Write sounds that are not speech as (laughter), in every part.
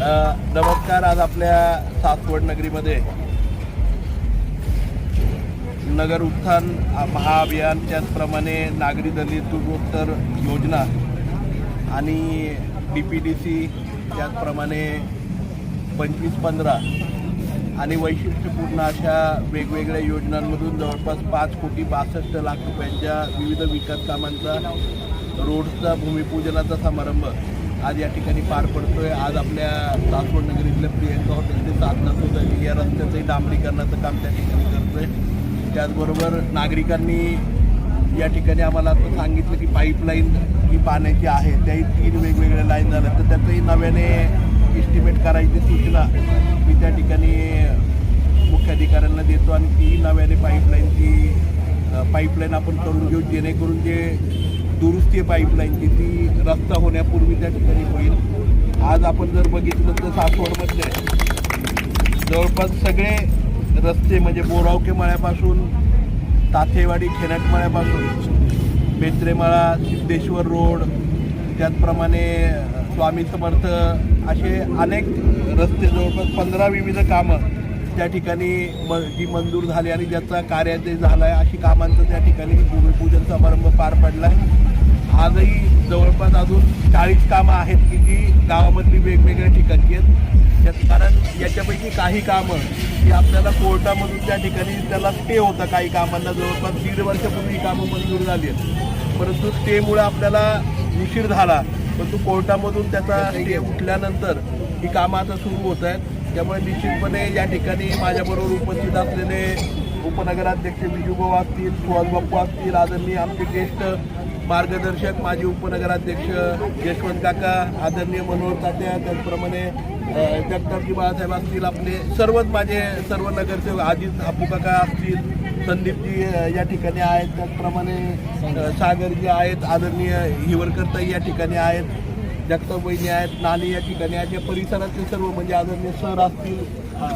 नमस्कार आज आपल्या सासवड नगरीमध्ये. नगर उत्थान महाअभियान त्याचप्रमाणे नागरी दलित पूर्वोत्तर योजना आणि डी पी डी सी त्याचप्रमाणे पंचवीस पंधरा आणि वैशिष्ट्यपूर्ण अशा वेगवेगळ्या योजनांमधून जवळपास पाच कोटी बासष्ट लाख रुपयांच्या विविध विकास कामांचा रोडचा भूमिपूजनाचा समारंभ आज या ठिकाणी पार पडतोय. आज आपल्या सासवड नगरीतल्या प्रियंका हॉटेलची साधना सोसायटी या रस्त्याचंही डांबरीकरणाचं काम त्या ठिकाणी करतोय. त्याचबरोबर नागरिकांनी या ठिकाणी आम्हाला आता सांगितलं की पाईपलाईन ही पाण्याची आहे. त्याही तीन वेगवेगळ्या लाईन झाल्या तर त्याचंही नव्याने इस्टिमेट करायची सूचना मी त्या ठिकाणी मुख्याधिकाऱ्यांना देतो आणि ती नव्याने पाईपलाईनची पाईपलाईन आपण करून घेऊ. जेणेकरून जे दुरुस्ती आहे पाईपलाईनची ती रस्ता होण्यापूर्वी त्या ठिकाणी होईल. आज आपण जर बघितलं तर सासवडमधले. जवळपास सगळे रस्ते म्हणजे बोरावके मळ्यापासून ताथेवाडी खेनाटमळ्यापासून बेत्रेमाळा सिद्धेश्वर रोड त्याचप्रमाणे स्वामी समर्थ असे अनेक रस्ते जवळपास पंधरा विविध कामं त्या ठिकाणी म जी मंजूर झाली आणि ज्याचा कार्यालय झाला आहे अशी कामांचं त्या ठिकाणी भूमिपूजन समारंभ पार पडला आहे आजही जवळपास अजून चाळीस कामं आहेत की जी गावामधली वेगवेगळ्या ठिकाणची आहेत. त्यात कारण याच्यापैकी काही कामं की आपल्याला कोर्टामधून त्या ठिकाणी त्याला स्टे होता काही कामांना. जवळपास दीड वर्षापूर्वी ही कामं मंजूर झाली आहेत. परंतु स्टेमुळे आपल्याला उशीर झाला. परंतु कोर्टामधून त्याचा स्टे उठल्यानंतर ही कामं आता सुरू होत आहेत. त्यामुळे निश्चितपणे या ठिकाणी माझ्याबरोबर उपस्थित असलेले उपनगराध्यक्ष विजूभाऊ असतील सुहास बाप्पू असतील आदरणीय आमचे ज्येष्ठ मार्गदर्शक माजी उपनगराध्यक्ष यशवंत काका आदरणीय मनोहर तात्या त्याचप्रमाणे अ, जगतापजी बाळासाहेब असतील आपले सर्वच माझे सर्व नगरसेवक आजीत आपू काका असतील संदीपजी या ठिकाणी आहेत त्याचप्रमाणे सागरजी आहेत आदरणीय हिवरकरताई या ठिकाणी आहेत. जगताप आहेत नाले या ठिकाणी आहेत. या परिसरातले सर्व म्हणजे आदरणीय सर असतील अ,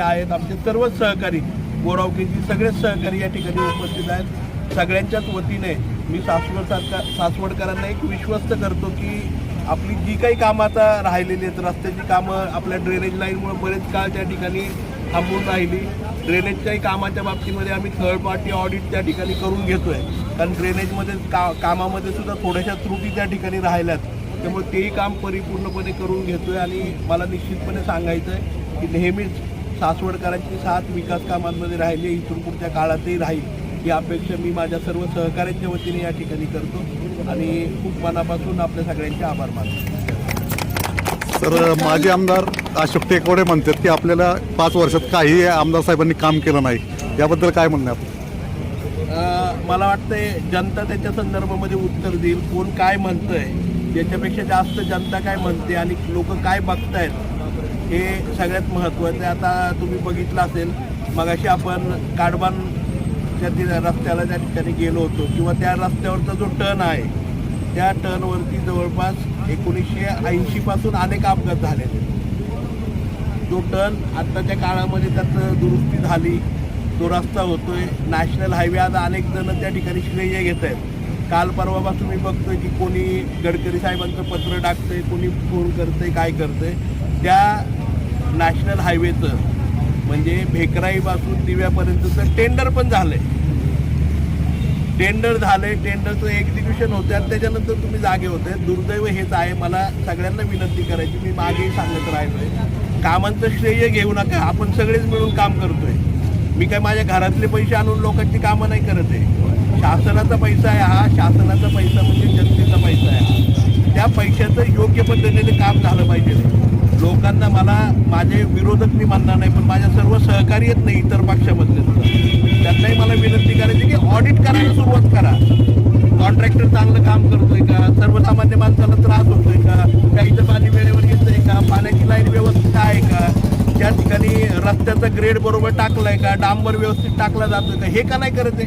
आहेत आमचे सर्वच सहकारी बोरावकेची सगळेच सहकारी या ठिकाणी उपस्थित आहेत. सगळ्यांच्याच वतीने मी सासवड सरकार सासवडकरांना एक विश्वस्त करतो की आपली जी काही कामं आता राहिलेली आहेत रस्त्याची कामं आपल्या ड्रेनेज लाईनमुळे बरेच काळ त्या ठिकाणी थांबून राहिली. ड्रेनेजच्याही कामाच्या बाबतीमध्ये आम्ही थर्ड पार्टी ऑडिट त्या ठिकाणी करून घेतोय. कारण ड्रेनेजमध्ये का कामामध्ये सुद्धा थोड्याशा त्रुटी त्या ठिकाणी राहिल्यात. त्यामुळे तेही काम परिपूर्णपणे करून घेतोय आणि मला निश्चितपणे सांगायचं आहे की नेहमीच सासवडकरांची साथ विकास कामांमध्ये राहिली इथून पुढच्या काळातही राहील ही अपेक्षा मी माझ्या सर्व सहकाऱ्यांच्या वतीने या ठिकाणी करतो. आणि खूप मनापासून आपल्या सगळ्यांचे आभार मानतो. तर माजी आमदार अशोक टेकवडे म्हणतात की आपल्याला पाच वर्षात काही आमदार साहेबांनी काम केलं नाही. याबद्दल काय म्हणणं? अ, मला वाटतंय जनता त्याच्या संदर्भामध्ये उत्तर देईल कोण काय म्हणतंय याच्यापेक्षा जास्त जनता काय म्हणते आणि लोक काय बघतायत हे सगळ्यात महत्त्वाचं आहे. आता तुम्ही बघितलं असेल मगाशी आपण काडबानच्या ति- रस्त्याला त्या ठिकाणी गेलो होतो किंवा त्या रस्त्यावरचा जो टर्न आहे त्या टर्नवरती जवळपास एकोणीसशे ऐंशीपासून अनेक अपघात झालेले तो टर्न आत्ताच्या काळामध्ये त्याचं दुरुस्ती झाली तो रस्ता होतोय. नॅशनल हायवे आज अनेक जण त्या ठिकाणी श्रेय घेत आहेत काल परवापासून मी बघतोय की कोणी गडकरी साहेबांचं पत्र टाकतंय कोणी फोन करतंय काय करतंय. त्या नॅशनल हायवेचं म्हणजे भेकराईपासून दिव्यापर्यंतचं टेंडर पण झालंय. टेंडर झाले टेंडरचं एक्झिक्युशन होते आणि त्याच्यानंतर तुम्ही जागे होते दुर्दैव हेच आहे. मला सगळ्यांना विनंती करायची मी मागेही सांगत राहिलोय. कामांचं श्रेय घेऊ नका. आपण सगळेच मिळून काम करतोय. मी काय माझ्या घरातले पैसे आणून लोकांची कामं नाही करत आहे. शासनाचा पैसा आहे. हा शासनाचा पैसा म्हणजे जनतेचा पैसा आहे हा त्या पैशाचं योग्य पद्धतीने काम झालं पाहिजे. लोकांना मला माझे विरोधक मी मानणार नाही पण माझ्या सर्व सहकारी आहेत नाही इतर पक्षामधले सुद्धा. त्यांनाही मला विनंती करायची की ऑडिट करायला सुरुवात करा. कॉन्ट्रॅक्टर चांगलं काम करतोय का? सर्वसामान्य माणसाला त्रास होतोय का? प्यायचं पाणी वेळेवर येतंय का? पाण्याची लाईन व्यवस्थित आहे का? त्या ठिकाणी रस्त्याचा ग्रेड बरोबर टाकलाय का? डांबर व्यवस्थित टाकला जातोय का? हे का नाही करत आहे?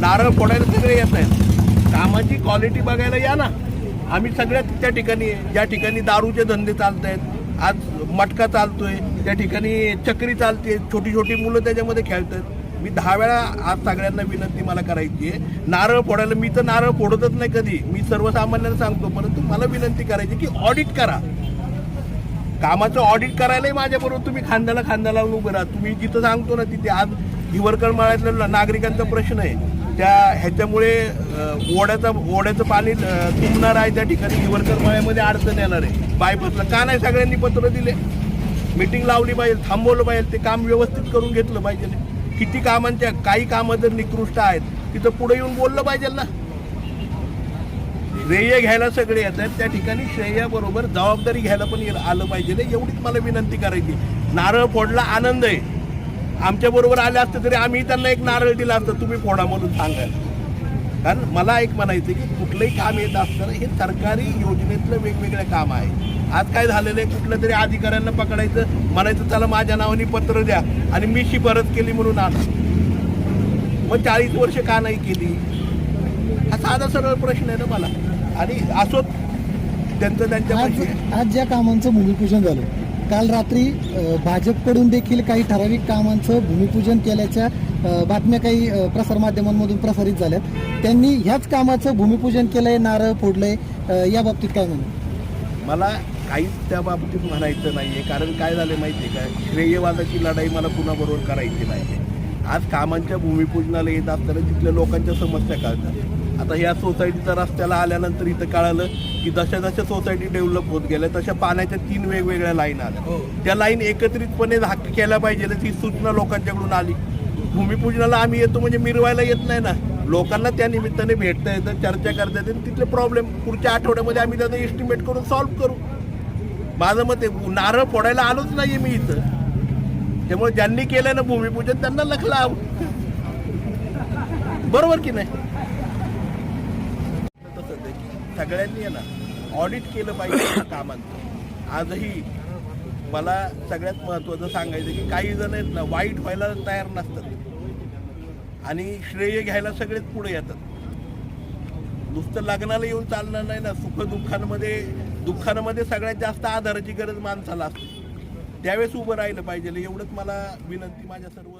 नारळ फोडायला सगळे येत आहेत. कामाची क्वालिटी बघायला या ना. आम्ही सगळ्यात त्या ठिकाणी ज्या ठिकाणी दारूचे धंदे चालत आहेत आज मटका चालतोय त्या ठिकाणी चक्री चालते छोटी छोटी मुलं त्याच्यामध्ये खेळतात. मी दहा वेळा आज सगळ्यांना विनंती मला करायची आहे नारळ फोडायला मी तर नारळ फोडतच नाही कधी. मी सर्वसामान्यांना सांगतो परंतु मला विनंती करायची की ऑडिट करा. कामाचं ऑडिट करायलाही माझ्याबरोबर तुम्ही खांद्याला खांद्याला उभं राहा. तुम्ही जिथं सांगतो ना तिथे आज हिवरकर माळ्यातल्या नागरिकांचा प्रश्न आहे. त्या ह्याच्यामुळे ओढ्याचं ओढ्याचं पाणी तुंबणार आहे त्या ठिकाणी. हिवरकर मळ्यामध्ये अडचण येणार आहे. बायपासला का नाही सगळ्यांनी पत्र दिले? मीटिंग लावली पाहिजे थांबवलं पाहिजे ते काम व्यवस्थित करून घेतलं पाहिजे. किती कामांच्या काही कामं जर निकृष्ट आहेत तिथं पुढे येऊन बोललं पाहिजे ना. श्रेय घ्यायला सगळे येतात त्या ठिकाणी श्रेयाबरोबर जबाबदारी घ्यायला पण ये- आलं पाहिजे. एवढीच मला विनंती करायची नारळ फोडला आनंद आहे. आमच्या बरोबर आले असते तरी आम्ही त्यांना एक नारळ दिला असतं. तुम्ही फोडा म्हणून सांगायला कारण मला एक म्हणायचं की कुठलंही काम येत असताना हे सरकारी योजनेतलं वेगवेगळे काम आहे. आज काय झालेलं आहे? कुठल्या तरी अधिकाऱ्यांना पकडायचं. म्हणायचं त्याला माझ्या नावाने पत्र द्या. आणि मी शिफारस केली म्हणून आणा. मग चाळीस वर्ष का नाही केली? हा साधा सरळ प्रश्न आहे ना मला. आणि असोच त्यांचं त्यांच्या आज आज ज्या कामांचं भूमिपूजन झालं काल रात्री भाजपकडून देखील काही ठराविक कामांचं भूमिपूजन केल्याच्या बातम्या काही प्रसारमाध्यमांमधून प्रसारित झाल्यात. त्यांनी ह्याच कामाचं भूमिपूजन केलंय नारळ फोडलंय या बाबतीत काय म्हणू मला काहीच त्या बाबतीत म्हणायचं नाही आहे कारण काय झालं माहिती आहे का? श्रेयवादाची लढाई मला कुणाबरोबर करायची नाही आज कामांच्या भूमिपूजनाला येत असताना तिथल्या लोकांच्या समस्या कळतात. आता ह्या सोसायटीचा रस्त्याला आल्यानंतर इथं कळालं की जशा जशा सोसायटी डेव्हलप होत गेल्या तशा पाण्याच्या तीन वेगवेगळ्या लाईन आल्या. त्या लाईन एकत्रितपणे झाक केल्या पाहिजे ही सूचना लोकांच्याकडून आली. भूमिपूजनाला आम्ही येतो म्हणजे मिरवायला येत नाही ना. लोकांना त्या निमित्ताने भेटता येतं चर्चा करता येते आणि तिथले प्रॉब्लेम पुढच्या आठवड्यामध्ये आम्ही त्याचा एस्टिमेट करून सॉल्व्ह करू. माझं मत आहे नारळ फोडायला आलोच नाहीये मी इथं. त्यामुळे ज्यांनी केलं ना भूमिपूजन त्यांना लख लाव बरोबर की नाही तसंच आहे की सगळ्यांनी आहे ना ऑडिट केलं पाहिजे (coughs) कामांचं. आजही मला सगळ्यात महत्वाचं सांगायचं की काही जण आहेत ना वाईट व्हायला तयार नसतात. आणि श्रेय घ्यायला सगळेच पुढे येतात. नुसतं लग्नाला येऊन चालणार नाही ना सुख दुःखांमध्ये दुःखांमध्ये सगळ्यात जास्त आधाराची गरज माणसाला असते. त्यावेळेस उभं राहिलं पाहिजे एवढंच मला विनंती माझ्या सर्व